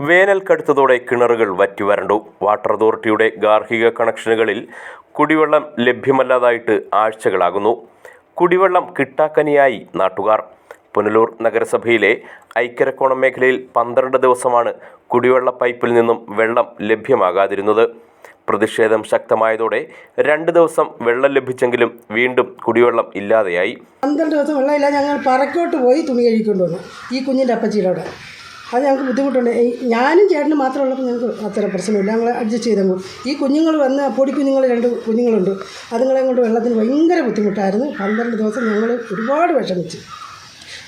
വേനൽ കടുത്തതോടെ കിണറുകൾ വറ്റിവരണ്ടു വാട്ടർ അതോറിറ്റിയുടെ ഗാർഹിക കണക്ഷനുകളിൽ കുടിവെള്ളം ലഭ്യമല്ലാതായിട്ട് ആഴ്ചകളാകുന്നു. കുടിവെള്ളം കിട്ടാക്കനിയായി നാട്ടുകാർ. പുനലൂർ നഗരസഭയിലെ ഐക്യരക്കോണം മേഖലയിൽ പന്ത്രണ്ട് ദിവസമാണ് കുടിവെള്ള പൈപ്പിൽ നിന്നും വെള്ളം ലഭ്യമാകാതിരുന്നത്. പ്രതിഷേധം ശക്തമായതോടെ രണ്ട് ദിവസം വെള്ളം ലഭിച്ചെങ്കിലും വീണ്ടും കുടിവെള്ളം ഇല്ലാതെയായി. പന്ത്രണ്ട് ദിവസം വെള്ളമില്ല ഞങ്ങൾ പറക്കോട്ട് പോയി തുണി കഴിക്കൊണ്ടു ഈ കുഞ്ഞിന്റെ അപ്പച്ചിയുടെ അവിടെ. അത് ഞങ്ങൾക്ക് ബുദ്ധിമുട്ടുണ്ട്. ഞാനും ചേട്ടനും മാത്രം ഉള്ളപ്പോൾ ഞങ്ങൾക്ക് അത്ര പ്രശ്നമില്ല. ഞങ്ങൾ അഡ്ജസ്റ്റ് ചെയ്തങ്ങ്. ഈ കുഞ്ഞുങ്ങൾ വന്ന് പൊടി കുഞ്ഞുങ്ങൾ രണ്ട് കുഞ്ഞുങ്ങളുണ്ട്. അതുങ്ങളെ കൊണ്ട് വെള്ളത്തിന് ഭയങ്കര ബുദ്ധിമുട്ടായിരുന്നു. പന്ത്രണ്ട് ദിവസം ഞങ്ങൾ ഒരുപാട് വിഷമിച്ചു.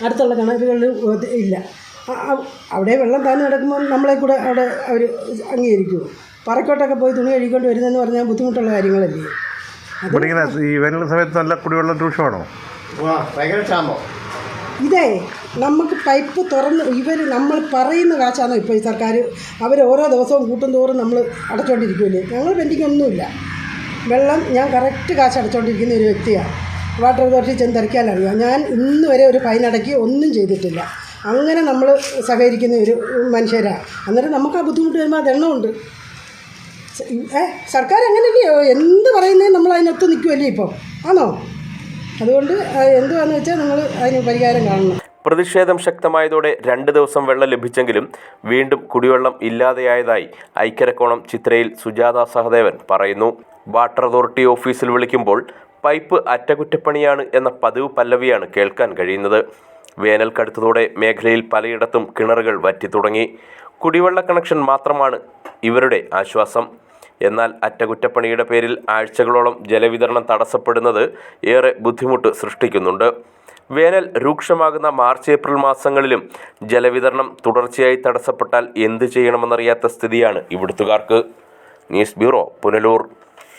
അടുത്തുള്ള കിണറുകളിൽ ഇല്ല. അവിടെ വെള്ളം താഴ്ന്നു കിടക്കുമ്പോൾ നമ്മളെ കൂടെ അവിടെ അവർ അംഗീകരിക്കുമോ പറക്കോട്ടൊക്കെ പോയി തുണി കഴുകിക്കൊണ്ട് വരുന്നതെന്ന് പറഞ്ഞാൽ ബുദ്ധിമുട്ടുള്ള കാര്യങ്ങളല്ലേ? ഈ വേനൽ സമയത്ത് നല്ല കുടിവെള്ളം ദൂഷമാണോ ഭയങ്കര ക്ഷാമം. ഇതേ നമുക്ക് പൈപ്പ് തുറന്ന് ഇവർ നമ്മൾ പറയുന്ന കാശാണ് ഇപ്പോൾ ഈ സർക്കാർ അവർ ഓരോ ദിവസവും കൂട്ടും തോറും നമ്മൾ അടച്ചുകൊണ്ടിരിക്കുമല്ലേ ഞങ്ങൾ പെൻഡിങ് ഒന്നുമില്ല. വെള്ളം ഞാൻ കറക്റ്റ് കാശ് അടച്ചുകൊണ്ടിരിക്കുന്ന ഒരു വ്യക്തിയാണ് വാട്ടർ അതോറിറ്റി ചെന്ന് തിരക്കാനറിയാം ഞാൻ ഇന്ന് വരെ ഒരു ഫൈൻ അടക്കി ഒന്നും ചെയ്തിട്ടില്ല. അങ്ങനെ നമ്മൾ സഹകരിക്കുന്ന ഒരു മനുഷ്യരാണ് അന്നേരം നമുക്ക് ആ ബുദ്ധിമുട്ട് വരുമ്പോൾ അതെണ്ണമുണ്ട് ഏ സർക്കാർ അങ്ങനെയല്ലയോ എന്ത് പറയുന്നേ നമ്മൾ അതിനൊത്ത് നിൽക്കുമല്ലേ ഇപ്പോൾ ആണോ? അതുകൊണ്ട് എന്തുവാന്ന് വെച്ചാൽ നിങ്ങൾ അതിന് പരിഹാരം കാണണം. പ്രതിഷേധം ശക്തമായതോടെ രണ്ട് ദിവസം വെള്ളം ലഭിച്ചെങ്കിലും വീണ്ടും കുടിവെള്ളം ഇല്ലാതെയായതായി ഐക്യരക്കോണം ചിത്രയിൽ സുജാത സഹദേവൻ പറയുന്നു. വാട്ടർ അതോറിറ്റി ഓഫീസിൽ വിളിക്കുമ്പോൾ പൈപ്പ് അറ്റകുറ്റപ്പണിയാണ് എന്ന പതിവ് പല്ലവിയാണ് കേൾക്കാൻ കഴിയുന്നത്. വേനൽ കടുത്തതോടെ മേഖലയിൽ പലയിടത്തും കിണറുകൾ വറ്റിത്തുടങ്ങി. കുടിവെള്ള കണക്ഷൻ മാത്രമാണ് ഇവരുടെ ആശ്വാസം. എന്നാൽ അറ്റകുറ്റപ്പണിയുടെ പേരിൽ ആഴ്ചകളോളം ജലവിതരണം തടസ്സപ്പെടുന്നത് ഏറെ ബുദ്ധിമുട്ട് സൃഷ്ടിക്കുന്നുണ്ട്. വേനൽ രൂക്ഷമാകുന്ന മാർച്ച് ഏപ്രിൽ മാസങ്ങളിലും ജലവിതരണം തുടർച്ചയായി തടസ്സപ്പെട്ടാൽ എന്ത് ചെയ്യണമെന്നറിയാത്ത സ്ഥിതിയാണ് ഇവിടുത്തുകാർക്ക്. News bureau Punalur.